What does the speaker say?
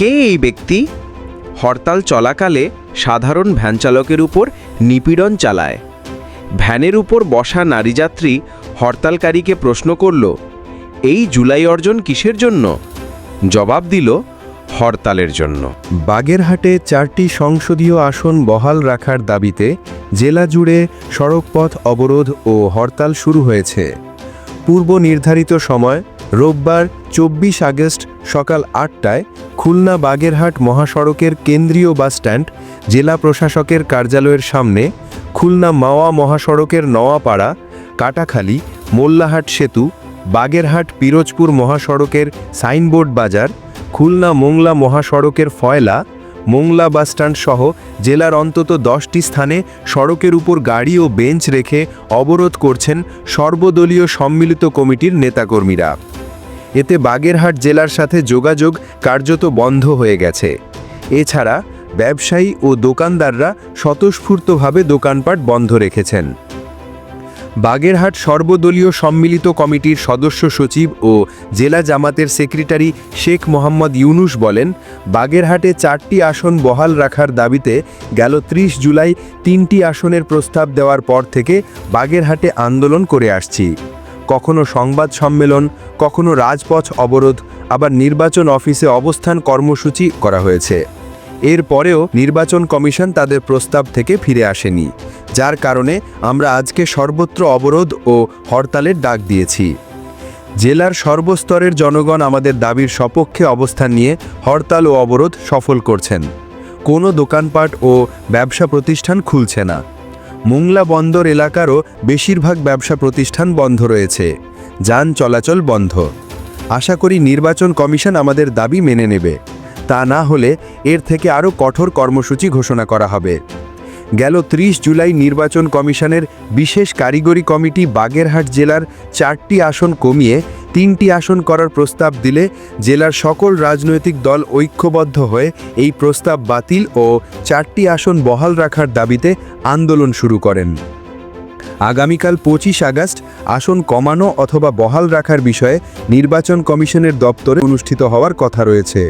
কে এই ব্যক্তি হরতাল চলাকালে সাধারণ ভ্যান চালকের উপর নিপীড়ন চালায়। ভ্যানের উপর বসা নারী যাত্রী হরতালকারীকে প্রশ্ন করল, এই জুলাই অর্জন কিসের জন্য? জবাব দিল, হরতালের জন্য। বাগেরহাটে চারটি সংসদীয় আসন বহাল রাখার দাবিতে জেলা জুড়ে সড়কপথ অবরোধ ও হরতাল শুরু হয়েছে। পূর্ব নির্ধারিত সময় রোববার চব্বিশ আগস্ট সকাল আটটায় খুলনা বাগেরহাট মহাসড়কের কেন্দ্রীয় বাসস্ট্যান্ড জেলা প্রশাসকের কার্যালয়ের সামনে খুলনা মাওয়া মহাসড়কের নওয়াপাড়া, কাটাখালী, মোল্লাহাট সেতু, বাগেরহাট পিরোজপুর মহাসড়কের সাইনবোর্ড বাজার, খুলনা মোংলা মহাসড়কের ফয়লা, মোংলা বাসস্ট্যান্ড সহ জেলার অন্তত দশটি স্থানে সড়কের উপর গাড়ি ও বেঞ্চ রেখে অবরোধ করছেন সর্বদলীয় সম্মিলিত কমিটির নেতাকর্মীরা। এতে বাগেরহাট জেলার সাথে যোগাযোগ কার্যত বন্ধ হয়ে গেছে। এছাড়া ব্যবসায়ী ও দোকানদাররা স্বতঃস্ফূর্তভাবে দোকানপাট বন্ধ রেখেছেন। বাগেরহাট সর্বদলীয় সম্মিলিত কমিটির সদস্য সচিব ও জেলা জামাতের সেক্রেটারি শেখ মোহাম্মদ ইউনুস বলেন, বাগেরহাটে চারটি আসন বহাল রাখার দাবিতে গেল ত্রিশ জুলাই তিনটি আসনের প্রস্তাব দেওয়ার পর থেকে বাগেরহাটে আন্দোলন করে আসছি। কখনো সংবাদ সম্মেলন, কখনো রাজপথ অবরোধ, আবার নির্বাচন অফিসে অবস্থান কর্মসূচি করা হয়েছে। এর পরেও নির্বাচন কমিশন তাদের প্রস্তাব থেকে ফিরে আসেনি, যার কারণে আমরা আজকে সর্বত্র অবরোধ ও হরতালের ডাক দিয়েছি। জেলার সর্বস্তরের জনগণ আমাদের দাবির সপক্ষে অবস্থান নিয়ে হরতাল ও অবরোধ সফল করছেন। কোনো দোকানপাট ও ব্যবসা প্রতিষ্ঠান খুলছে না। মোংলা বন্দর এলাকারও বেশিরভাগ ব্যবসা প্রতিষ্ঠান বন্ধ রয়েছে। যান চলাচল বন্ধ। আশা করি নির্বাচন কমিশন আমাদের দাবি মেনে নেবে। তা না হলে এর থেকে আরও কঠোর কর্মসূচি ঘোষণা করা হবে। গেল ত্রিশ জুলাই নির্বাচন কমিশনের বিশেষ কারিগরি কমিটি বাগেরহাট জেলার চারটি আসন কমিয়ে তিনটি আসন করার প্রস্তাব দিলে জেলার সকল রাজনৈতিক দল ঐক্যবদ্ধ হয়ে এই প্রস্তাব বাতিল ও চারটি আসন বহাল রাখার দাবিতে আন্দোলন শুরু করেন। আগামীকাল পঁচিশ আগস্ট আসন কমানো অথবা বহাল রাখার বিষয়ে নির্বাচন কমিশনের দপ্তরে অনুষ্ঠিত হওয়ার কথা রয়েছে।